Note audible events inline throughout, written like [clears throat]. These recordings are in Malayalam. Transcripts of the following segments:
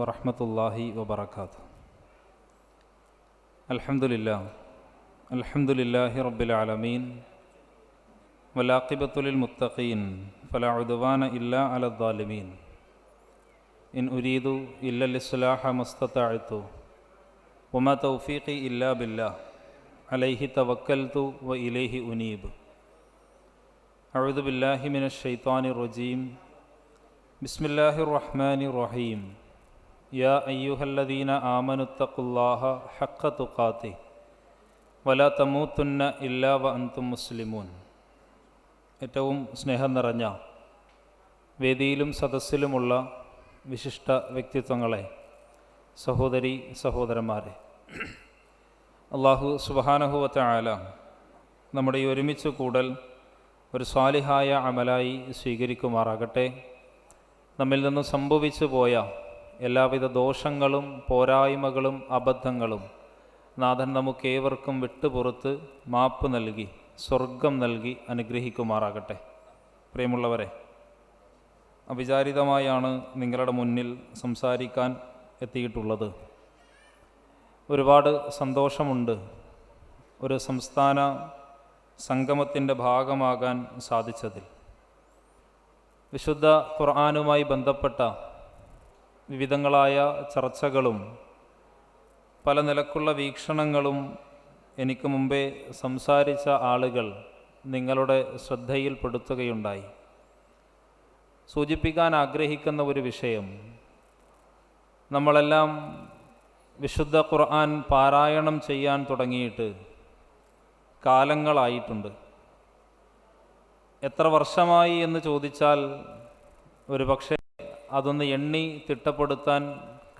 ورحمة الله وبركاته الحمد لله الحمد لله رب العالمين والعاقبة للمتقين فلا عدوان إلا على الظالمين إن أريد إلا الإصلاح ما استطعت. وما توفيقي إلا بالله عليه توكلت وإليه أنيب أعوذ بالله من الشيطان الرجيم بسم الله الرحمن الرحيم يا أيها الذين آمنوا اتقوا الله حق تقاته ولا تموتن إلا وأنتم مسلمون ഏറ്റവും സ്നേഹം നിറഞ്ഞ വേദിയിലും സദസ്സിലുമുള്ള വിശിഷ്ട വ്യക്തിത്വങ്ങളെ സഹോദരി സഹോദരന്മാരെ അള്ളാഹു സുബഹാനഹുവത്ത ആല നമ്മുടെ ഈ ഒരുമിച്ച് കൂടൽ ഒരു സ്വാലിഹായ അമലായി സ്വീകരിക്കുമാറാകട്ടെ നമ്മിൽ നിന്നും സംഭവിച്ചു പോയ എല്ലാവിധ ദോഷങ്ങളും പോരായ്മകളും അബദ്ധങ്ങളും നാഥൻ നമുക്കേവർക്കും വിട്ടുപുറത്ത് മാപ്പ് നൽകി സ്വർഗം നൽകി അനുഗ്രഹിക്കുമാറാകട്ടെ. പ്രിയമുള്ളവരെ അവിചാരിതമായാണ് നിങ്ങളുടെ മുന്നിൽ സംസാരിക്കാൻ എത്തിയിട്ടുള്ളത്. ഒരുപാട് സന്തോഷമുണ്ട് ഒരു സംസ്ഥാന സംഗമത്തിന്റെ ഭാഗമാകാൻ സാധിച്ചതിൽ. വിശുദ്ധ ഖുർആാനുമായി ബന്ധപ്പെട്ട വിവിധങ്ങളായ ചർച്ചകളും പല നിലക്കുള്ള വീക്ഷണങ്ങളും എനിക്ക് മുമ്പേ സംസാരിച്ച ആളുകൾ നിങ്ങളുടെ ശ്രദ്ധയിൽപ്പെടുത്തുകയുണ്ടായി. സൂചിപ്പിക്കാൻ ആഗ്രഹിക്കുന്ന ഒരു വിഷയം നമ്മളെല്ലാം വിശുദ്ധ ഖുർആൻ പാരായണം ചെയ്യാൻ തുടങ്ങിയിട്ട് കാലങ്ങളായിട്ടുണ്ട്. എത്ര വർഷമായി എന്ന് ചോദിച്ചാൽ ഒരു പക്ഷേ അതൊന്ന് എണ്ണി തിട്ടപ്പെടുത്താൻ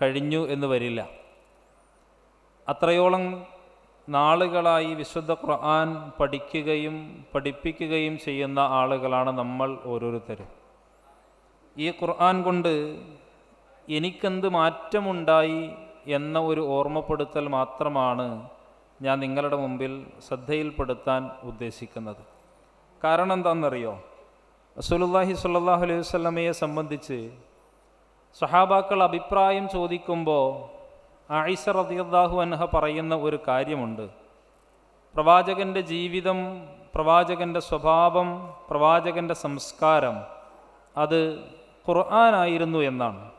കഴിഞ്ഞു എന്ന് വരില്ല. അത്രയോളം നാളുകളായി വിശുദ്ധ ഖുർആൻ പഠിക്കുകയും പഠിപ്പിക്കുകയും ചെയ്യുന്ന ആളുകളാണ് നമ്മൾ ഓരോരുത്തരും. ഈ ഖുർആൻ കൊണ്ട് എനിക്കെന്ത് മാറ്റമുണ്ടായി എന്ന ഒരു ഓർമ്മപ്പെടുത്തൽ മാത്രമാണ് ഞാൻ നിങ്ങളുടെ മുമ്പിൽ ശ്രദ്ധയിൽപ്പെടുത്താൻ ഉദ്ദേശിക്കുന്നത്. കാരണം എന്താണെന്നറിയോ? റസൂലുള്ളാഹി സ്വല്ലല്ലാഹു അലൈഹി വസല്ലമയെ സംബന്ധിച്ച് സഹാബാക്കൾ അഭിപ്രായം ചോദിക്കുമ്പോൾ ആയിഷ റളിയല്ലാഹു അൻഹ പറയുന്ന ഒരു കാര്യമുണ്ട്. പ്രവാചകന്റെ ജീവിതം പ്രവാചകന്റെ സ്വഭാവം പ്രവാചകന്റെ സംസ്കാരം അത് ഖുർആനായിരുന്നു എന്നാണ്.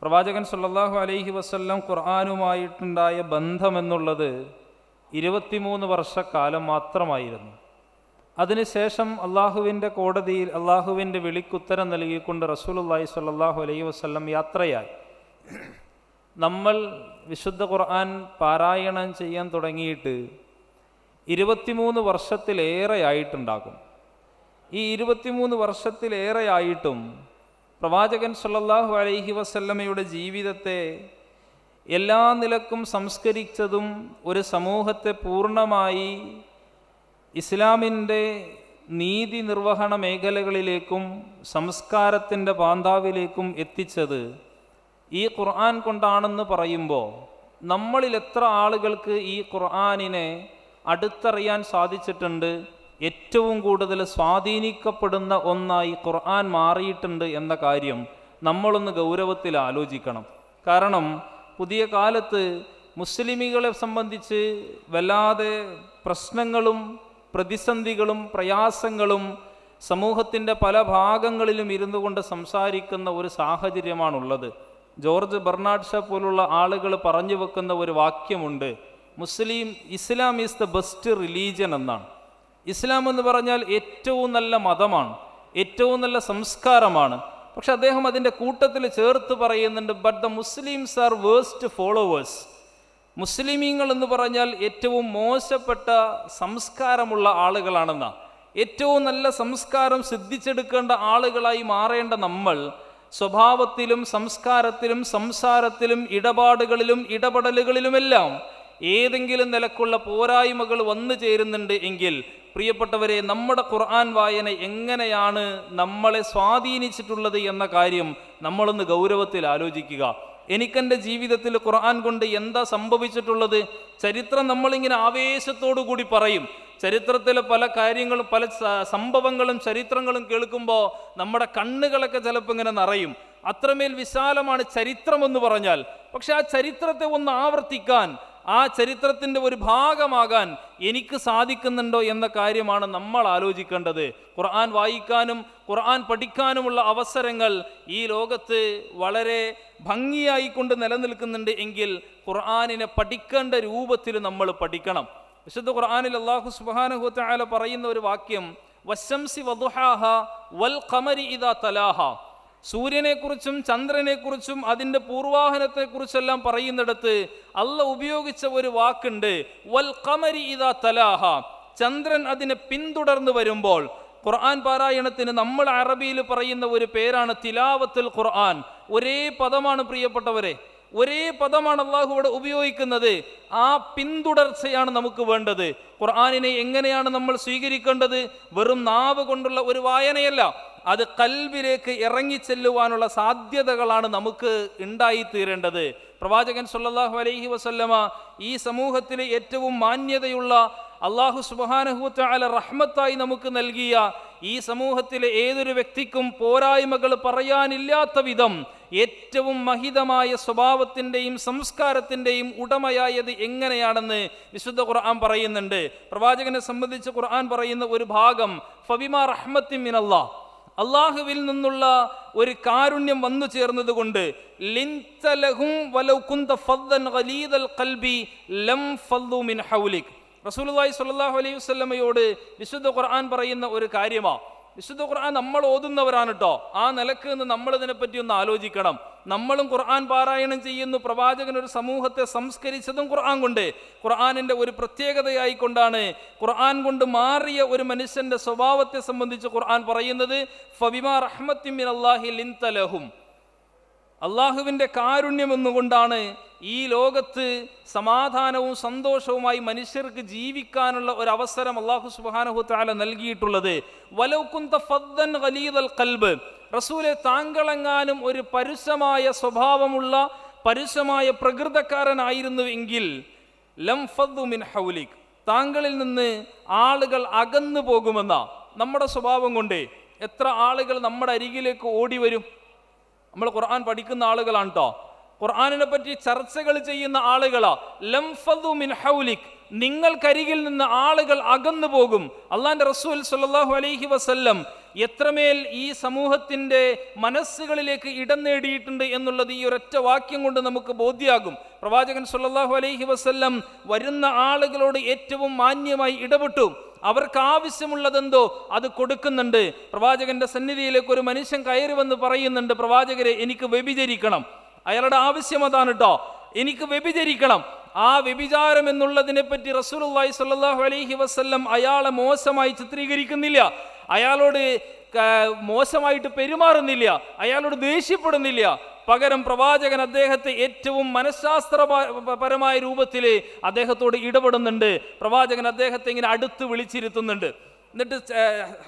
പ്രവാചകൻ സല്ലാഹു അലൈഹി വസല്ലം ഖുർആാനുമായിട്ടുണ്ടായ ബന്ധമെന്നുള്ളത് ഇരുപത്തിമൂന്ന് വർഷക്കാലം മാത്രമായിരുന്നു. അതിനുശേഷം അള്ളാഹുവിന്റെ കോടതിയിൽ അള്ളാഹുവിന്റെ വിളിക്കുത്തരം നൽകിക്കൊണ്ട് റസൂലുള്ളാഹി സ്വല്ലല്ലാഹു അലൈഹി വസ്ലം യാത്രയായി. നമ്മൾ വിശുദ്ധ ഖുർആൻ പാരായണം ചെയ്യാൻ തുടങ്ങിയിട്ട് ഇരുപത്തിമൂന്ന് വർഷത്തിലേറെ ആയിട്ടുണ്ടാകും ഈ ഇരുപത്തിമൂന്ന് വർഷത്തിലേറെ ആയിട്ടും പ്രവാചകൻ സല്ലല്ലാഹു അലൈഹി വസല്ലമയുടെ ജീവിതത്തെ എല്ലാ നിലക്കും സംസ്കരിച്ചതും ഒരു സമൂഹത്തെ പൂർണമായി ഇസ്ലാമിന്റെ നീതി നിർവഹണ മേഖലകളിലേക്കും സംസ്കാരത്തിന്റെ പാന്താവിലേക്കും എത്തിച്ചത് ഈ ഖുർആൻ കൊണ്ടാണെന്ന് പറയുമ്പോൾ നമ്മളിൽ എത്ര ആളുകൾക്ക് ഈ ഖുർആാനിനെ അടുത്തറിയാൻ സാധിച്ചിട്ടുണ്ട് ഏറ്റവും കൂടുതൽ സ്വാധീനിക്കപ്പെടുന്ന ഒന്നായി ഖുർആൻ മാറിയിട്ടുണ്ട് എന്ന കാര്യം നമ്മളൊന്ന് ഗൗരവത്തിൽ ആലോചിക്കണം. കാരണം പുതിയ കാലത്ത് മുസ്ലിമികളെ സംബന്ധിച്ച് വല്ലാതെ പ്രശ്നങ്ങളും പ്രതിസന്ധികളും പ്രയാസങ്ങളും സമൂഹത്തിന്റെ പല ഭാഗങ്ങളിലും ഇരുന്നു കൊണ്ട് സംസാരിക്കുന്ന ഒരു സാഹചര്യമാണുള്ളത്. ജോർജ് ബെർണാഡ് ഷാ പോലുള്ള ആളുകൾ പറഞ്ഞു വെക്കുന്ന ഒരു വാക്യമുണ്ട്. Muslim Islam is the best religion എന്നാണ്. ഇസ്ലാം എന്ന് പറഞ്ഞാൽ ഏറ്റവും നല്ല മതമാണ് ഏറ്റവും നല്ല സംസ്കാരമാണ്. പക്ഷെ അദ്ദേഹം അതിന്റെ കൂട്ടത്തിൽ ചേർത്ത് പറയുന്നുണ്ട് but the Muslims are waste followers മുസ്ലിമീങ്ങൾ എന്ന് പറഞ്ഞാൽ ഏറ്റവും മോശപ്പെട്ട സംസ്കാരമുള്ള ആളുകളാണെന്ന. ഏറ്റവും നല്ല സംസ്കാരം സിദ്ധിച്ചെടുക്കേണ്ട ആളുകളായി മാറേണ്ട നമ്മൾ സ്വഭാവത്തിലും സംസ്കാരത്തിലും സംസാരത്തിലും ഇടപാടുകളിലും ഇടപെടലുകളിലുമെല്ലാം ഏതെങ്കിലും നിലക്കുള്ള പോരായ്മകൾ വന്നു ചേരുന്നുണ്ട് എങ്കിൽ പ്രിയപ്പെട്ടവരെ നമ്മുടെ ഖുർആൻ വായന എങ്ങനെയാണ് നമ്മളെ സ്വാധീനിച്ചിട്ടുള്ളത് എന്ന കാര്യം നമ്മളൊന്ന് ഗൗരവത്തിൽ ആലോചിക്കുക. എനിക്കെന്റെ ജീവിതത്തിൽ ഖുർആൻ കൊണ്ട് എന്താ സംഭവിച്ചിട്ടുള്ളത്? ചരിത്രം നമ്മളിങ്ങനെ ആവേശത്തോടു കൂടി പറയും. ചരിത്രത്തിലെ പല കാര്യങ്ങളും പല സംഭവങ്ങളും ചരിത്രങ്ങളും കേൾക്കുമ്പോൾ നമ്മുടെ കണ്ണുകളൊക്കെ ചിലപ്പോൾ ഇങ്ങനെ നിറയും. അത്രമേൽ വിശാലമാണ് ചരിത്രം എന്ന് പറഞ്ഞാൽ. പക്ഷെ ആ ചരിത്രത്തെ ഒന്ന് ആവർത്തിക്കാൻ ആ ചരിത്രത്തിന്റെ ഒരു ഭാഗമാകാൻ എനിക്ക് സാധിക്കുന്നുണ്ടോ എന്ന കാര്യമാണ് നമ്മൾ ആലോചിക്കേണ്ടത്. ഖുർആൻ വായിക്കാനും ഖുർആൻ പഠിക്കാനുമുള്ള അവസരങ്ങൾ ഈ ലോകത്ത് വളരെ ഭംഗിയായി കൊണ്ട് നിലനിൽക്കുന്നുണ്ട് എങ്കിൽ ഖുർആാനിനെ പഠിക്കേണ്ട രൂപത്തിൽ നമ്മൾ പഠിക്കണം. വിശുദ്ധ ഖുർആാനിൽ അള്ളാഹു സുബ്ഹാനഹു തആല പറയുന്ന ഒരു വാക്യം വശംസി വധുഹാഹ വൽ ഖമരി ഇദാ തലാഹ. സൂര്യനെക്കുറിച്ചും ചന്ദ്രനെക്കുറിച്ചും അതിന്റെ പൂർവാഹനത്തെക്കുറിച്ചെല്ലാം പറയുന്നിടത്ത് അല്ല ഉപയോഗിച്ച ഒരു വാക്കുണ്ട്. വൽ കമരി ഇതാ തലാഹ. ചന്ദ്രൻ അതിനെ പിന്തുടർന്ന് വരുമ്പോൾ ഖുർആൻ പാരായണത്തിന് നമ്മൾ അറബിയിൽ പറയുന്ന ഒരു പേരാണ് തിലാവത്തുൽ ഖുർആൻ. ഒരേ പദമാണ് പ്രിയപ്പെട്ടവരെ. ഒരേ പദമാണ് അള്ളാഹു ഇവിടെ ഉപയോഗിക്കുന്നത്. ആ പിന്തുടർച്ചയാണ് നമുക്ക് വേണ്ടത്. ഖുർആാനിനെ എങ്ങനെയാണ് നമ്മൾ സ്വീകരിക്കേണ്ടത്? വെറും നാവ് കൊണ്ടുള്ള ഒരു വായനയല്ല. അത് കൽബിലേക്ക് ഇറങ്ങിച്ചെല്ലുവാനുള്ള സാധ്യതകളാണ് നമുക്ക് ഉണ്ടായിത്തീരേണ്ടത്. പ്രവാചകൻ സല്ലല്ലാഹു അലൈഹി വസല്ലമ ഈ സമൂഹത്തിലെ ഏറ്റവും മാന്യതയുള്ള അള്ളാഹു സുബാനഹുല റഹ്മത്തായി നമുക്ക് നൽകിയ ഈ സമൂഹത്തിലെ ഏതൊരു വ്യക്തിക്കും പോരായ്മകൾ പറയാനില്ലാത്ത വിധം ഏറ്റവും മഹിതമായ സ്വഭാവത്തിന്റെയും സംസ്കാരത്തിന്റെയും ഉടമയായത് എങ്ങനെയാണെന്ന് വിശുദ്ധ ഖുർആൻ പറയുന്നുണ്ട്. പ്രവാചകനെ സംബന്ധിച്ച് ഖുർആൻ പറയുന്ന ഒരു ഭാഗം ഫബിമ റഹ്മത്തിൻ മിനല്ലാ അള്ളാഹുവിൽ നിന്നുള്ള ഒരു കാരുണ്യം വന്നു ചേർന്നത് കൊണ്ട് അലൈഹി വിശുദ്ധ ഖുർആൻ പറയുന്ന ഒരു കാര്യമാ. വിശുദ്ധ ഖുർആൻ നമ്മൾ ഓതുന്നവരാണ് കേട്ടോ ആ നിലയ്ക്ക് നിന്ന് നമ്മൾ ഇതിനെപ്പറ്റി ഒന്ന് ആലോചിക്കണം. നമ്മളും ഖുർആൻ പാരായണം ചെയ്യുന്നു. പ്രവാചകൻ ഒരു സമൂഹത്തെ സംസ്കരിച്ചതും ഖുർആൻ കൊണ്ട്. ഖുർആാനിന്റെ ഒരു പ്രത്യേകതയായിക്കൊണ്ടാണ് ഖുർആൻ കൊണ്ട് മാറിയ ഒരു മനുഷ്യന്റെ സ്വഭാവത്തെ സംബന്ധിച്ച് ഖുർആൻ പറയുന്നത് ഫബിമാ റഹ്മത്തിമിൻ അള്ളാഹി ലിൻതലഹും അള്ളാഹുവിന്റെ കാരുണ്യം എന്നുകൊണ്ടാണ് ഈ ലോകത്ത് സമാധാനവും സന്തോഷവുമായി മനുഷ്യർക്ക് ജീവിക്കാനുള്ള ഒരു അവസരം അള്ളാഹു സുബാനഹു താല നൽകിയിട്ടുള്ളത്. വലൗക്കുന്ത ഫദ്ദൻ ഖലീദൽ കൽബ് റസൂലെ താങ്കളെങ്ങാനും ഒരു പരുഷമായ സ്വഭാവമുള്ള പരുഷമായ പ്രകൃതക്കാരനായിരുന്നു എങ്കിൽ മിൻ ഹൗലിക് താങ്കളിൽ നിന്ന് ആളുകൾ അകന്നു പോകുമെന്ന നമ്മുടെ സ്വഭാവം കൊണ്ട് എത്ര ആളുകൾ നമ്മുടെ അരികിലേക്ക് ഓടി വരും നമ്മൾ ഖുർആൻ പഠിക്കുന്ന ആളുകളാണ് കേട്ടോ ഖുർആാനിനെ പറ്റി ചർച്ചകൾ ചെയ്യുന്ന ആളുകളാ. ലംഫദു മിൻ ഹൗലിക് നിങ്ങൾക്കരികിൽ നിന്ന് ആളുകൾ അകന്നു പോകും. അള്ളാന്റെ റസൂൽ സല്ലല്ലാഹു അലൈഹി വസല്ലം എത്രമേൽ ഈ സമൂഹത്തിന്റെ മനസ്സുകളിലേക്ക് ഇടം നേടിയിട്ടുണ്ട് എന്നുള്ളത് ഈ ഒരൊറ്റ വാക്യം കൊണ്ട് നമുക്ക് ബോധ്യാകും. പ്രവാചകൻ സല്ലല്ലാഹു അലൈഹി വസല്ലം വരുന്ന ആളുകളോട് ഏറ്റവും മാന്യമായി ഇടപെട്ടു. അവർക്ക് ആവശ്യമുള്ളതെന്തോ അത് കൊടുക്കുന്നുണ്ട്. പ്രവാചകന്റെ സന്നിധിയിലേക്ക് ഒരു മനുഷ്യൻ കയറി വന്ന് പറയുന്നുണ്ട് പ്രവാചകരെ എനിക്ക് വ്യഭിചരിക്കണം. അയാളുടെ ആവശ്യം അതാണ് കേട്ടോ എനിക്ക് വ്യഭിചരിക്കണം. ആ വ്യഭിചാരം എന്നുള്ളതിനെ പറ്റി റസൂലുള്ളാഹി സ്വല്ലല്ലാഹു അലൈഹി വസല്ലം അയാളെ മോശമായി ചിത്രീകരിക്കുന്നില്ല. അയാളോട് മോശമായിട്ട് പെരുമാറുന്നില്ല. അയാളോട് ദേഷ്യപ്പെടുന്നില്ല. പകരം പ്രവാചകൻ അദ്ദേഹത്തെ ഏറ്റവും മനഃശാസ്ത്രപരമായ രൂപത്തിൽ അദ്ദേഹത്തോട് ഇടപെടുന്നുണ്ട്. പ്രവാചകൻ അദ്ദേഹത്തെ ഇങ്ങനെ അടുത്ത് വിളിച്ചിരുത്തുന്നുണ്ട്. എന്നിട്ട്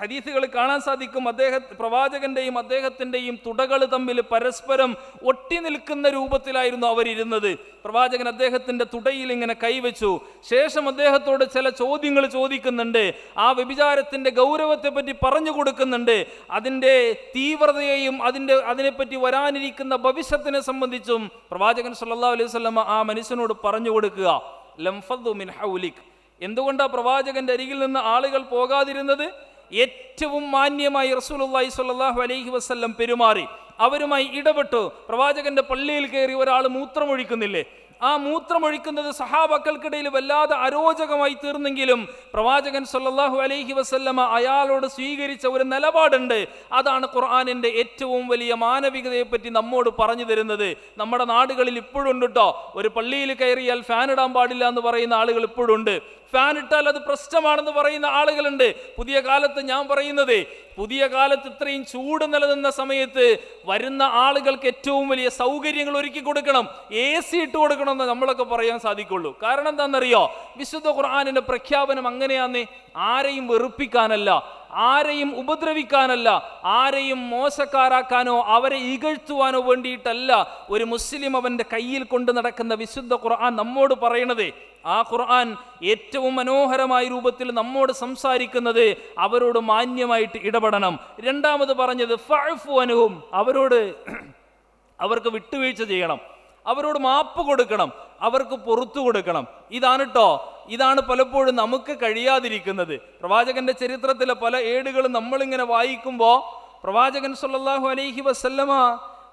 ഹദീസുകൾ കാണാൻ സാധിക്കും. അദ്ദേഹ പ്രവാചകന്റെയും അദ്ദേഹത്തിന്റെയും തുടകൾ തമ്മിൽ പരസ്പരം ഒട്ടി നിൽക്കുന്ന രൂപത്തിലായിരുന്നു അവരിരുന്നത്. പ്രവാചകൻ അദ്ദേഹത്തിന്റെ തുടയിൽ ഇങ്ങനെ കൈവച്ചു. ശേഷം അദ്ദേഹത്തോട് ചില ചോദ്യങ്ങൾ ചോദിക്കുന്നുണ്ട്. ആ വ്യഭിചാരത്തിന്റെ ഗൗരവത്തെ പറ്റി പറഞ്ഞു കൊടുക്കുന്നുണ്ട്. അതിന്റെ തീവ്രതയെയും അതിന്റെ അതിനെപ്പറ്റി വരാനിരിക്കുന്ന ഭവിഷ്യത്തിനെ സംബന്ധിച്ചും പ്രവാചകൻ സല്ലാ അലൈഹി വസല്ലമ ആ മനുഷ്യനോട് പറഞ്ഞു കൊടുക്കുക. ലംഫദു മിൻ ഹൗലിക്. എന്തുകൊണ്ടാ പ്രവാചകന്റെ അരികിൽ നിന്ന് ആളുകൾ പോകാതിരുന്നത്? ഏറ്റവും മാന്യമായി റസൂലുള്ളാഹി സ്വല്ലല്ലാഹു അലൈഹി വസല്ലം പെരുമാറി. അവരുമായി ഇടപെട്ടു. പ്രവാചകന്റെ പള്ളിയിൽ കയറി ഒരാൾ മൂത്രമൊഴിക്കുന്നില്ലേ? ആ മൂത്രമൊഴിക്കുന്നത് സഹാബക്കൾക്കിടയിൽ വല്ലാതെ അരോചകമായി തീർന്നെങ്കിലും പ്രവാചകൻ സല്ലാഹു അലൈഹി വസല്ലമ അയാളോട് സ്വീകരിച്ച ഒരു നിലപാടുണ്ട്. അതാണ് ഖുർആാനിന്റെ ഏറ്റവും വലിയ മാനവികതയെപ്പറ്റി നമ്മോട് പറഞ്ഞു തരുന്നത്. നമ്മുടെ നാടുകളിൽ ഇപ്പോഴുണ്ട് കേട്ടോ ഒരു പള്ളിയിൽ കയറിയാൽ ഫാൻ ഇടാൻ പാടില്ല എന്ന് പറയുന്ന ആളുകൾ ഇപ്പോഴും ഉണ്ട്. ഫാൻ ഇട്ടാൽ അത് പ്രശ്നമാണെന്ന് പറയുന്ന ആളുകളുണ്ട്. പുതിയ കാലത്ത് ഞാൻ പറയുന്നത് പുതിയ കാലത്ത് ഇത്രയും ചൂട് നിലനിന്ന സമയത്ത് വരുന്ന ആളുകൾക്ക് ഏറ്റവും വലിയ സൗകര്യങ്ങൾ ഒരുക്കി കൊടുക്കണം. എ സി ഇട്ട് കൊടുക്കണം എന്ന് നമ്മളൊക്കെ പറയാൻ സാധിക്കുള്ളൂ. കാരണം എന്താണെന്നറിയോ? വിശുദ്ധ ഖുർആാനിന്റെ പ്രഖ്യാപനം അങ്ങനെയാന്നേ ആരെയും വെറുപ്പിക്കാനല്ല ആരെയും ഉപദ്രവിക്കാനല്ല ആരെയും മോശക്കാരാക്കാനോ അവരെ ഇകഴ്ത്തുവാനോ വേണ്ടിയിട്ടല്ല ഒരു മുസ്ലിം അവന്റെ കയ്യിൽ കൊണ്ട് നടക്കുന്ന വിശുദ്ധ ഖുർആൻ നമ്മോട് പറയണത്. ആ ഖുർആൻ ഏറ്റവും മനോഹരമായ രൂപത്തിൽ നമ്മോട് സംസാരിക്കുന്നത് അവരോട് മാന്യമായിട്ട് ഇടപെടണം. രണ്ടാമത് പറഞ്ഞത് ഫഴഫു അൻഹും അവരോട് [clears throat] അവർക്ക് വിട്ടുവീഴ്ച ചെയ്യണം. അവരോട് മാപ്പ് കൊടുക്കണം. അവർക്ക് പുറത്തു കൊടുക്കണം. ഇതാണ് കേട്ടോ ഇതാണ് പലപ്പോഴും നമുക്ക് കഴിയാതിരിക്കുന്നത്. പ്രവാചകന്റെ ചരിത്രത്തിലെ പല ഏടുകളും നമ്മളിങ്ങനെ വായിക്കുമ്പോൾ പ്രവാചകൻ സല്ലല്ലാഹു അലൈഹി വസല്ലമ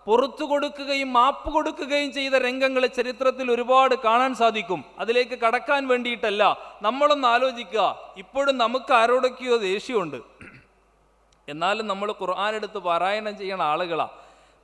പുറത്തു കൊടുക്കുകയും മാപ്പ് കൊടുക്കുകയും ചെയ്ത രംഗങ്ങൾ ചരിത്രത്തിൽ ഒരുപാട് കാണാൻ സാധിക്കും. അതിലേക്ക് കടക്കാൻ വേണ്ടിയിട്ടല്ല. നമ്മളൊന്ന് ആലോചിക്കുക. ഇപ്പോഴും നമുക്ക് ആരോടൊക്കെയോ ദേഷ്യമുണ്ട്. എന്നാലും നമ്മൾ ഖുർആൻ എടുത്ത് പാരായണം ചെയ്യണ ആളുകളാണ്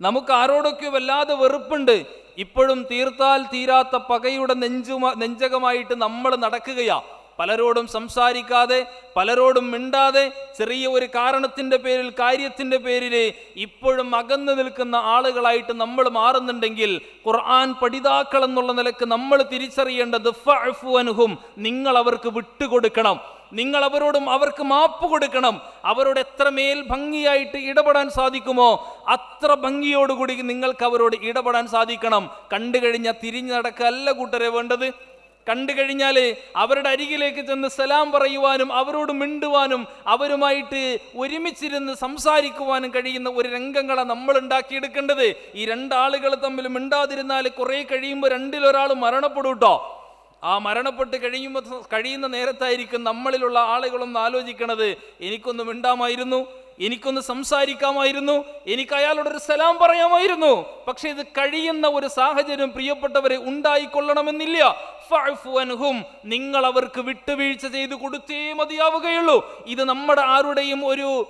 നമുക്ക് ആരോടൊക്കെയോ വല്ലാതെ വെറുപ്പുണ്ട്. ഇപ്പോഴും തീർത്താൽ തീരാത്ത പകയുടെ നെഞ്ചുമ നെഞ്ചകമായിട്ട് നമ്മൾ നടക്കുകയാ. പലരോടും സംസാരിക്കാതെ പലരോടും മിണ്ടാതെ ചെറിയ ഒരു കാരണത്തിന്റെ പേരിൽ കാര്യത്തിന്റെ പേരിൽ ഇപ്പോഴും അകന്നു നിൽക്കുന്ന ആളുകളായിട്ട് നമ്മൾ മാറുന്നുണ്ടെങ്കിൽ ഖുർആൻ പഠിതാക്കൾ എന്നുള്ള നിലയ്ക്ക് നമ്മൾ തിരിച്ചറിയേണ്ടത് ഫഅഫു അൻഹും നിങ്ങൾ അവർക്ക് വിട്ടുകൊടുക്കണം. നിങ്ങൾ അവരോടും അവർക്ക് മാപ്പ് കൊടുക്കണം. അവരോട് എത്ര മേൽ ഭംഗിയായിട്ട് ഇടപെടാൻ സാധിക്കുമോ അത്ര ഭംഗിയോടുകൂടി നിങ്ങൾക്ക് അവരോട് ഇടപെടാൻ സാധിക്കണം. കണ്ടു കഴിഞ്ഞാൽ തിരിഞ്ഞു നടക്കല്ല കൂട്ടരെ വേണ്ടത്. കണ്ടു കഴിഞ്ഞാൽ അവരുടെ അരികിലേക്ക് ചെന്ന് സലാം പറയുവാനും അവരോട് മിണ്ടുവാനും അവരുമായിട്ട് ഒരുമിച്ചിരുന്ന് സംസാരിക്കുവാനും കഴിയുന്ന ഒരു രംഗങ്ങളാണ് നമ്മൾ ഉണ്ടാക്കിയെടുക്കേണ്ടത്. ഈ രണ്ടാളുകൾ തമ്മിൽ മിണ്ടാതിരുന്നാൽ കുറെ കഴിയുമ്പോൾ രണ്ടിലൊരാൾ മരണപ്പെടും കേട്ടോ. ആ മരണപ്പെട്ട് കഴിയുമ്പോൾ കഴിയുന്ന നേരത്തായിരിക്കും നമ്മളിലുള്ള ആളുകളൊന്ന് ആലോചിക്കണത്. എനിക്കൊന്ന് മിണ്ടാമായിരുന്നു. എനിക്കൊന്ന് സംസാരിക്കാമായിരുന്നു. എനിക്ക് അയാളോടൊരു സലാം പറയാമായിരുന്നു. പക്ഷെ ഇത് കഴിയുന്ന ഒരു സാഹചര്യം പ്രിയപ്പെട്ടവരെ ഉണ്ടായിക്കൊള്ളണമെന്നില്ല. ഫഅഫു അൻഹും നിങ്ങൾ അവർക്ക് വിട്ടുവീഴ്ച ചെയ്തു കൊടുത്തേ മതിയാവുകയുള്ളൂ. ഇത് നമ്മുടെ ആരുടെയും ഒരു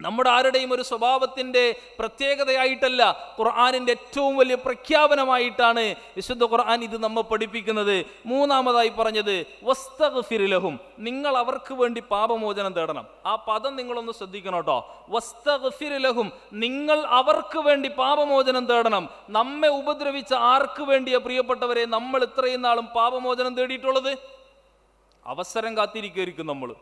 നമ്മുടെ ആരുടെയും ഒരു സ്വഭാവത്തിന്റെ പ്രത്യേകതയായിട്ടല്ല ഖുർആാനിന്റെ ഏറ്റവും വലിയ പ്രഖ്യാപനമായിട്ടാണ് വിശുദ്ധ ഖുർആൻ ഇത് നമ്മെ പഠിപ്പിക്കുന്നത്. മൂന്നാമതായി പറഞ്ഞത് വസ്തഗ്ഫിർലഹും നിങ്ങൾ അവർക്ക് വേണ്ടി പാപമോചനം തേടണം. ആ പദം നിങ്ങളൊന്ന് ശ്രദ്ധിക്കണം കേട്ടോ. വസ്തഗ്ഫിർലഹും നിങ്ങൾ അവർക്ക് വേണ്ടി പാപമോചനം തേടണം. നമ്മെ ഉപദ്രവിച്ച ആർക്ക് വേണ്ടിയാ പ്രിയപ്പെട്ടവരെ നമ്മൾ ഇത്രയും നാളും പാപമോചനം തേടിയിട്ടുള്ളത്? അവസരം കാത്തിരിക്കുകയായിരിക്കും നമ്മൾ.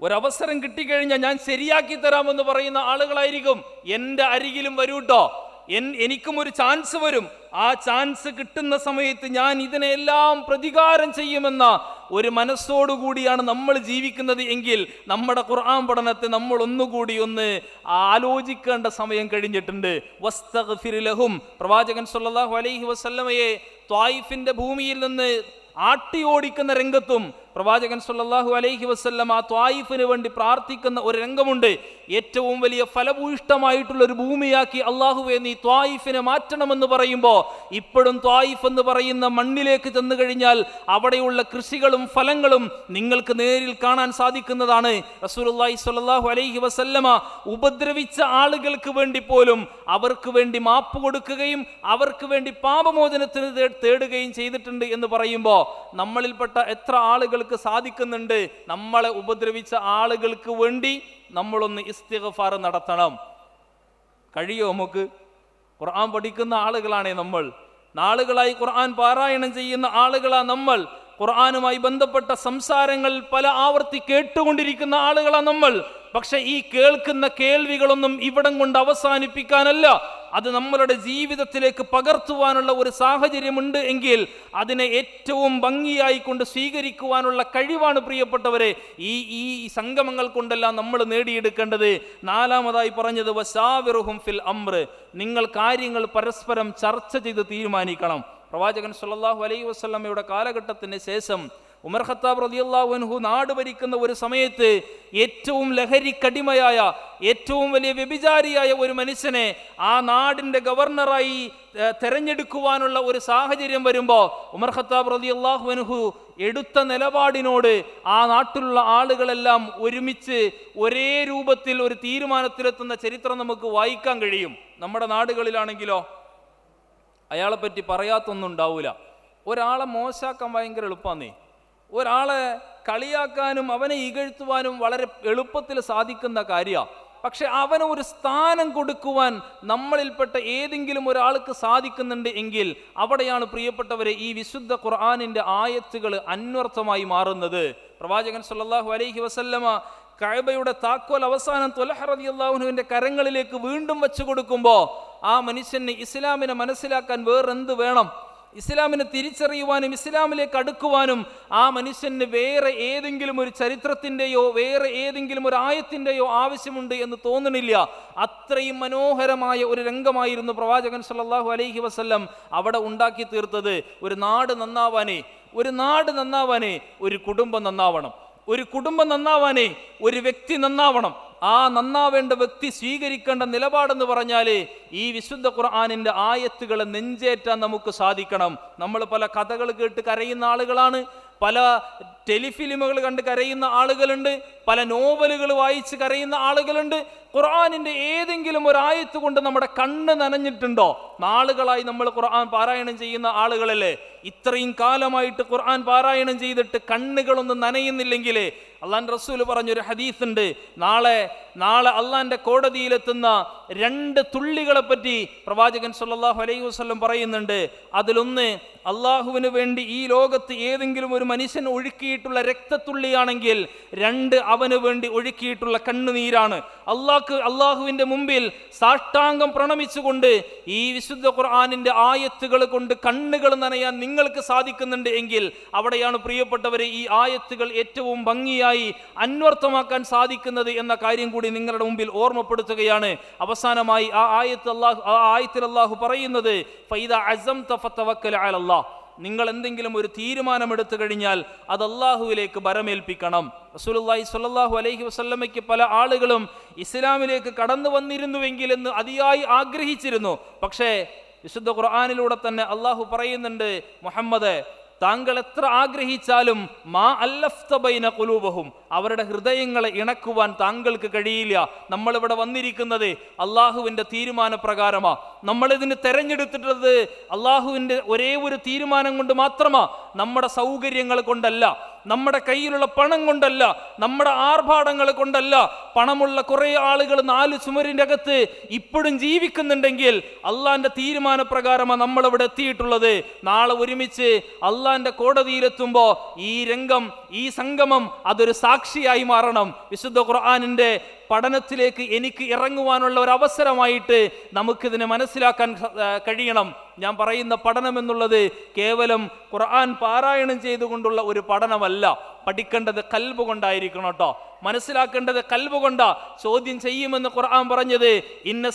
ഒരവസരം കിട്ടിക്കഴിഞ്ഞാൽ ഞാൻ ശരിയാക്കി തരാമെന്ന് പറയുന്ന ആളുകളായിരിക്കും. എന്റെ അരികിലും വരൂട്ടോ. എൻ എനിക്കും ഒരു ചാൻസ് വരും. ആ ചാൻസ് കിട്ടുന്ന സമയത്ത് ഞാൻ ഇതിനെല്ലാം പ്രതികാരം ചെയ്യുമെന്ന ഒരു മനസ്സോടുകൂടിയാണ് നമ്മൾ ജീവിക്കുന്നത് എങ്കിൽ നമ്മുടെ ഖുർആൻ പഠനത്തെ നമ്മൾ ഒന്നുകൂടി ഒന്ന് ആലോചിക്കേണ്ട സമയം കഴിഞ്ഞിട്ടുണ്ട്. വസ്തഗ്ഫിർ ലഹും. പ്രവാചകൻ സല്ലാഹു അലൈഹി വസല്ലമയെ ത്വായിഫിന്റെ ഭൂമിയിൽ നിന്ന് ആട്ടി ഓടിക്കുന്ന രംഗത്തും പ്രവാചകൻ സല്ലാഹു അലൈഹി വസല്ലം ആ ത്വായിഫിന് വേണ്ടി പ്രാർത്ഥിക്കുന്ന ഒരു രംഗമുണ്ട്. ഏറ്റവും വലിയ ഫലഭൂയിഷ്ടമായിട്ടുള്ള ഒരു ഭൂമിയാക്കി അള്ളാഹുവെ നീ ത്വായിഫിനെ മാറ്റണമെന്ന് പറയുമ്പോൾ ഇപ്പോഴും ത്വായിഫ് എന്ന് പറയുന്ന മണ്ണിലേക്ക് ചെന്നു കഴിഞ്ഞാൽ അവിടെയുള്ള കൃഷികളും ഫലങ്ങളും നിങ്ങൾക്ക് നേരിൽ കാണാൻ സാധിക്കുന്നതാണ്. റസൂലുള്ളാഹി സ്വല്ലാഹു അലൈഹി വസല്ലമ ഉപദ്രവിച്ച ആളുകൾക്ക് വേണ്ടി പോലും അവർക്ക് വേണ്ടി മാപ്പ് കൊടുക്കുകയും അവർക്ക് വേണ്ടി പാപമോചനത്തിന് തേടുകയും ചെയ്തിട്ടുണ്ട് എന്ന് പറയുമ്പോൾ നമ്മളിൽപ്പെട്ട എത്ര ആളുകൾക്ക് സാധിക്കുന്നുണ്ട്. നമ്മളെ ഉപദ്രവിച്ച ആളുകൾക്ക് വേണ്ടി നമ്മളൊന്ന് ഇസ്തിഗ്ഫാർ നടത്തണം. കഴിയോ നമുക്ക്? ഖുർആൻ പഠിക്കുന്ന ആളുകളാണേ നമ്മൾ. നാളുകളായി ഖുർആൻ പാരായണം ചെയ്യുന്ന ആളുകളാ നമ്മൾ. ഖുർആനുമായി ബന്ധപ്പെട്ട സംസാരങ്ങൾ പല ആവർത്തി കേട്ടുകൊണ്ടിരിക്കുന്ന ആളുകളാ നമ്മൾ. പക്ഷെ ഈ കേൾക്കുന്ന കേൾവികളൊന്നും ഇവിടം കൊണ്ട് അവസാനിപ്പിക്കാനല്ല. അത് നമ്മളുടെ ജീവിതത്തിലേക്ക് പകർത്തുവാനുള്ള ഒരു സാഹചര്യമുണ്ട് എങ്കിൽ അതിനെ ഏറ്റവും ഭംഗിയായി കൊണ്ട് സ്വീകരിക്കുവാനുള്ള കഴിവാണ് പ്രിയപ്പെട്ടവരെ. ഈ ഈ സംഗമങ്ങൾ കൊണ്ടെല്ലാം നമ്മൾ നേടിയെടുക്കേണ്ടത്. നാലാമതായി പറഞ്ഞത് വസാവിറുഹും ഫിൽ അമ്ര നിങ്ങൾ കാര്യങ്ങൾ പരസ്പരം ചർച്ച ചെയ്ത് തീരുമാനിക്കണം. പ്രവാചകൻ സല്ലല്ലാഹു അലൈഹി വസല്ലമയുടെ കാലഘട്ടത്തിന് ശേഷം ഉമർ ഖത്താബ് റളിയല്ലാഹു അൻഹു നാട് ഭരിക്കുന്ന ഒരു സമയത്ത് ഏറ്റവും ലഹരിക്കടിമയായ ഏറ്റവും വലിയ വ്യഭിചാരിയായ ഒരു മനുഷ്യനെ ആ നാടിന്റെ ഗവർണറായി തെരഞ്ഞെടുക്കുവാനുള്ള ഒരു സാഹചര്യം വരുമ്പോൾ ഉമർ ഖത്താബ് റളിയല്ലാഹു അൻഹു എടുത്ത നിലപാടിനോട് ആ നാട്ടിലുള്ള ആളുകളെല്ലാം ഒരുമിച്ച് ഒരേ രൂപത്തിൽ ഒരു തീരുമാനത്തിലെത്തുന്ന ചരിത്രം നമുക്ക് വായിക്കാൻ കഴിയും. നമ്മുടെ നാടുകളിലാണെങ്കിലോ അയാളെപ്പറ്റി പറയാത്തൊന്നും ഉണ്ടാവില്ല ഒരാളെ മോശാക്കാൻ ഭയങ്കര എളുപ്പമാന്നേ ഒരാളെ കളിയാക്കാനും അവനെ ഇകഴ്ത്തുവാനും വളരെ എളുപ്പത്തിൽ സാധിക്കുന്ന കാര്യമാണ് പക്ഷെ അവന് ഒരു സ്ഥാനം കൊടുക്കുവാൻ നമ്മളിൽപ്പെട്ട ഏതെങ്കിലും ഒരാൾക്ക് സാധിക്കുന്നുണ്ട് എങ്കിൽ അവിടെയാണ് പ്രിയപ്പെട്ടവരെ ഈ വിശുദ്ധ ഖുർആാനിന്റെ ആയത്തുകൾ അന്വർത്ഥമായി മാറുന്നത്. പ്രവാചകൻ സല്ലാഹു അലൈഹി വസല്ലമ കഅബയുടെ താക്കോൽ അവസാനം തൊലഹറതി അള്ളാഹുനുവിന്റെ കരങ്ങളിലേക്ക് വീണ്ടും വെച്ചു കൊടുക്കുമ്പോൾ ആ മനുഷ്യന് ഇസ്ലാമിനെ മനസ്സിലാക്കാൻ വേറെന്ത് വേണം? ഇസ്ലാമിനെ തിരിച്ചറിയുവാനും ഇസ്ലാമിലേക്ക് അടുക്കുവാനും ആ മനുഷ്യന് വേറെ ഏതെങ്കിലും ഒരു ചരിത്രത്തിന്റെയോ വേറെ ഏതെങ്കിലും ഒരു ആയത്തിന്റെയോ ആവശ്യമുണ്ട് എന്ന് തോന്നണില്ല. അത്രയും മനോഹരമായ ഒരു രംഗമായിരുന്നു പ്രവാചകൻ സല്ലാഹു അലൈഹി വസ്ല്ലം അവിടെ ഉണ്ടാക്കി തീർത്തത്. ഒരു നാട് നന്നാവാനേ ഒരു നാട് നന്നാവാനേ ഒരു കുടുംബം നന്നാവണം. ഒരു കുടുംബം നന്നാവാനേ ഒരു വ്യക്തി നന്നാവണം. ആ നന്നാവേണ്ട വ്യക്തി സ്വീകരിക്കേണ്ട നിലപാടെന്ന് പറഞ്ഞാൽ ഈ വിശുദ്ധ ഖുർആാനിന്റെ ആയത്തുകളെ നെഞ്ചേറ്റാൻ നമുക്ക് സാധിക്കണം. നമ്മൾ പല കഥകൾ കേട്ട് കരയുന്ന ആളുകളാണ്. പല ടെലിഫിലിമുകൾ കണ്ട് കരയുന്ന ആളുകളുണ്ട് പല നോവലുകൾ വായിച്ച് കരയുന്ന ആളുകളുണ്ട്. ഖുർആാനിന്റെ ഏതെങ്കിലും ഒരു ആയത്ത് കൊണ്ട് നമ്മുടെ കണ്ണ് നനഞ്ഞിട്ടുണ്ടോ? നാളുകളായി നമ്മൾ ഖുർആൻ പാരായണം ചെയ്യുന്ന ആളുകളല്ലേ? ഇത്രയും കാലമായിട്ട് ഖുർആൻ പാരായണം ചെയ്തിട്ട് കണ്ണുകളൊന്നും നനയുന്നില്ലെങ്കിൽ അള്ളാൻ റസൂൽ പറഞ്ഞൊരു ഹദീസ് ഉണ്ട് നാളെ നാളെ അള്ളാന്റെ കോടതിയിലെത്തുന്ന രണ്ട് തുള്ളികളെ പറ്റി പ്രവാചകൻ സല്ലാഹു അലൈഹി വസ്ലം പറയുന്നുണ്ട്. അതിലൊന്ന് അള്ളാഹുവിന് വേണ്ടി ഈ ലോകത്ത് ഏതെങ്കിലും ഒരു മനുഷ്യൻ ഒഴുക്കിയിട്ടുള്ള രക്തത്തുള്ളിയാണെങ്കിൽ രണ്ട് അവന് വേണ്ടി ഒഴുക്കിയിട്ടുള്ള കണ്ണുനീരാണ്. അള്ളാഹ് അള്ളാഹുവിന്റെ മുമ്പിൽ സാഷ്ടാംഗം പ്രണമിച്ചുകൊണ്ട് ഈ വിശുദ്ധ ഖുർആാനിന്റെ ആയത്തുകൾ കൊണ്ട് കണ്ണുകൾ നനയാൻ നിങ്ങൾക്ക് സാധിക്കുന്നുണ്ട് എങ്കിൽ അവിടെയാണ് പ്രിയപ്പെട്ടവരെ ഈ ആയത്തുകൾ ഏറ്റവും ഭംഗിയായി അന്വർത്ഥമാക്കാൻ സാധിക്കുന്നത് എന്ന കാര്യം കൂടി നിങ്ങളുടെ മുമ്പിൽ ഓർമ്മപ്പെടുത്തുകയാണ്. അവസാനമായി ആ ആയത്ത് അള്ളാഹു ആ ആയത്തിൽ അള്ളാഹു പറയുന്നത് ഫൈദ അസം തഫത്തവക്കൽ അലല്ലാ നിങ്ങൾ എന്തെങ്കിലും ഒരു തീരുമാനമെടുത്തു കഴിഞ്ഞാൽ അത് അള്ളാഹുവിലേക്ക് ബരമേൽപ്പിക്കണം റസൂലുള്ളാഹി സ്വല്ലല്ലാഹു അലൈഹി വസല്ലമയ്ക്ക് പല ആളുകളും ഇസ്ലാമിലേക്ക് കടന്നു വന്നിരുന്നുവെങ്കിൽ എന്ന് അതിയായി ആഗ്രഹിച്ചിരുന്നു. പക്ഷേ വിശുദ്ധ ഖുർആാനിലൂടെ തന്നെ അള്ളാഹു പറയുന്നുണ്ട് മുഹമ്മദ് താങ്കൾ എത്ര ആഗ്രഹിച്ചാലും മാ അല്ലഫ്തബൈന കുലൂബഹും അവരുടെ ഹൃദയങ്ങളെ ഇണക്കുവാൻ താങ്കൾക്ക് കഴിയില്ല. നമ്മളിവിടെ വന്നിരിക്കുന്നത് അള്ളാഹുവിന്റെ തീരുമാനപ്രകാരമാ. നമ്മളിതിന് തെരഞ്ഞെടുത്തിട്ടത് അള്ളാഹുവിന്റെ ഒരേ ഒരു തീരുമാനം കൊണ്ട് മാത്രമാ. നമ്മുടെ സൗകര്യങ്ങൾ കൊണ്ടല്ല. നമ്മുടെ കയ്യിലുള്ള പണം കൊണ്ടല്ല നമ്മുടെ ആർഭാടങ്ങൾ കൊണ്ടല്ല പണമുള്ള കുറേ ആളുകൾ നാല് ചുമരിന്റെ അകത്ത് ഇപ്പോഴും ജീവിക്കുന്നുണ്ടെങ്കിൽ അള്ളാന്റെ തീരുമാനപ്രകാരമാണ് നമ്മളിവിടെ എത്തിയിട്ടുള്ളത്. നാളെ ഒരുമിച്ച് അള്ളാന്റെ കോടതിയിലെത്തുമ്പോൾ ഈ രംഗം ഈ സംഗമം അതൊരു സാക്ഷിയായി മാറണം. വിശുദ്ധ ഖുർആാനിന്റെ പഠനത്തിലേക്ക് എനിക്ക് ഇറങ്ങുവാനുള്ള ഒരു അവസരമായിട്ട് നമുക്കിതിനെ മനസ്സിലാക്കാൻ കഴിയണം. ഞാൻ പറയുന്ന പഠനം എന്നുള്ളത് കേവലം ഖുർആൻ പാരായണം ചെയ്തുകൊണ്ടുള്ള ഒരു പഠനമല്ല. പഠിക്കേണ്ടത് കൽബ് കൊണ്ടായിരിക്കണം കേട്ടോ. മനസ്സിലാക്കേണ്ടത് കൽബ് കൊണ്ട. ചോദ്യം ചെയ്യുമെന്ന് ഖുർആൻ പറഞ്ഞത് ഇന്ന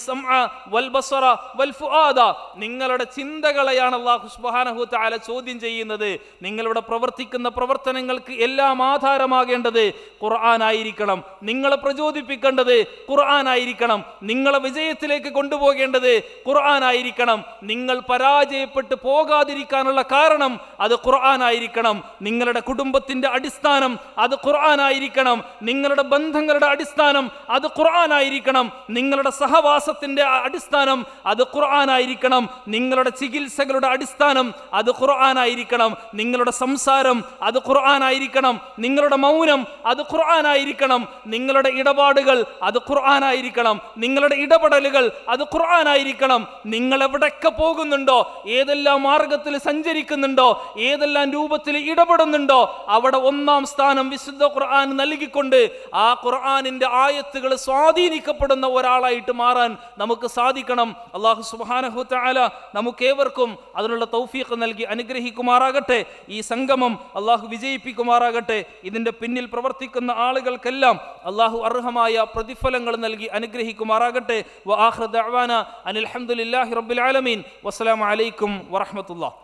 വൽ ബസറ വൽ ഫുആദ. നിങ്ങളുടെ ചിന്തകളെയാണ് അല്ലാഹു സുബ്ഹാനഹു തആല ചോദ്യം ചെയ്യുന്നത്. നിങ്ങളുടെ പ്രവർത്തിക്കുന്ന പ്രവർത്തനങ്ങൾക്ക് എല്ലാം ആധാരമാകേണ്ടത് ഖുർആൻ ആയിരിക്കണം നിങ്ങളെ പ്രചോദിപ്പിക്കേണ്ടത് ഖുർആൻ ആയിരിക്കണം നിങ്ങളെ വിജയത്തിലേക്ക് കൊണ്ടുപോകേണ്ടത് ഖുർആൻ ആയിരിക്കണം നിങ്ങൾ പരാജയപ്പെട്ട് പോകാതിരിക്കാനുള്ള കാരണം അത് ഖുർആൻ ആയിരിക്കണം നിങ്ങളുടെ കുടുംബത്തിന്റെ അടിസ്ഥാനം അത് ഖുർആൻ ആയിരിക്കണം നിങ്ങളുടെ ബന്ധങ്ങളുടെ അടിസ്ഥാനം അത് ഖുർആൻ ആയിരിക്കണം നിങ്ങളുടെ സഹവാസത്തിന്റെ അടിസ്ഥാനം അത് ഖുർആൻ ആയിരിക്കണം നിങ്ങളുടെ ചികിത്സകളുടെ അടിസ്ഥാനം അത് ഖുർആൻ ആയിരിക്കണം നിങ്ങളുടെ സംസാരം അത് ഖുർആൻ ആയിരിക്കണം നിങ്ങളുടെ മൗനം അത് ഖുർആൻ ആയിരിക്കണം നിങ്ങളുടെ ഇടപാടുകൾ അത് ഖുർആൻ ആയിരിക്കണം നിങ്ങളുടെ ഇടപെടലുകൾ അത് ഖുർആൻ ആയിരിക്കണം നിങ്ങൾ എവിടെയൊക്കെ പോകുന്നുണ്ടോ ഏതെല്ലാം മാർഗത്തിൽ സഞ്ചരിക്കുന്നുണ്ടോ ഏതെല്ലാം രൂപത്തിൽ ഇടപെടുന്നുണ്ടോ അവിടെ ഒന്നാം സ്ഥാനം വിശുദ്ധ ഖുർആൻ നൽകിക്കൊണ്ട് ആ ഖുർആനിന്റെ ആയത്തുകൾ സ്വാധീനിക്കപ്പെടുന്ന ഒരാളായിട്ട് മാറാൻ നമുക്ക് സാധിക്കണം. അള്ളാഹു സുബ്ഹാനഹു തആല നമുക്കേവർക്കും അതിനുള്ള തൗഫീഖ് നൽകി അനുഗ്രഹിക്കുമാറാകട്ടെ. ഈ സംഗമം അള്ളാഹു വിജയിപ്പിക്കുമാറാകട്ടെ. ഇതിന്റെ പിന്നിൽ പ്രവർത്തിക്കുന്ന ആളുകൾക്കെല്ലാം അള്ളാഹു അർഹമായ പ്രതിഫലങ്ങൾ നൽകി അനുഗ്രഹിക്കുമാറാകട്ടെ. വ ആഖിറ ദഅവാന അനിൽ വസ്സലാമലൈക്കും റബ്ബിൽ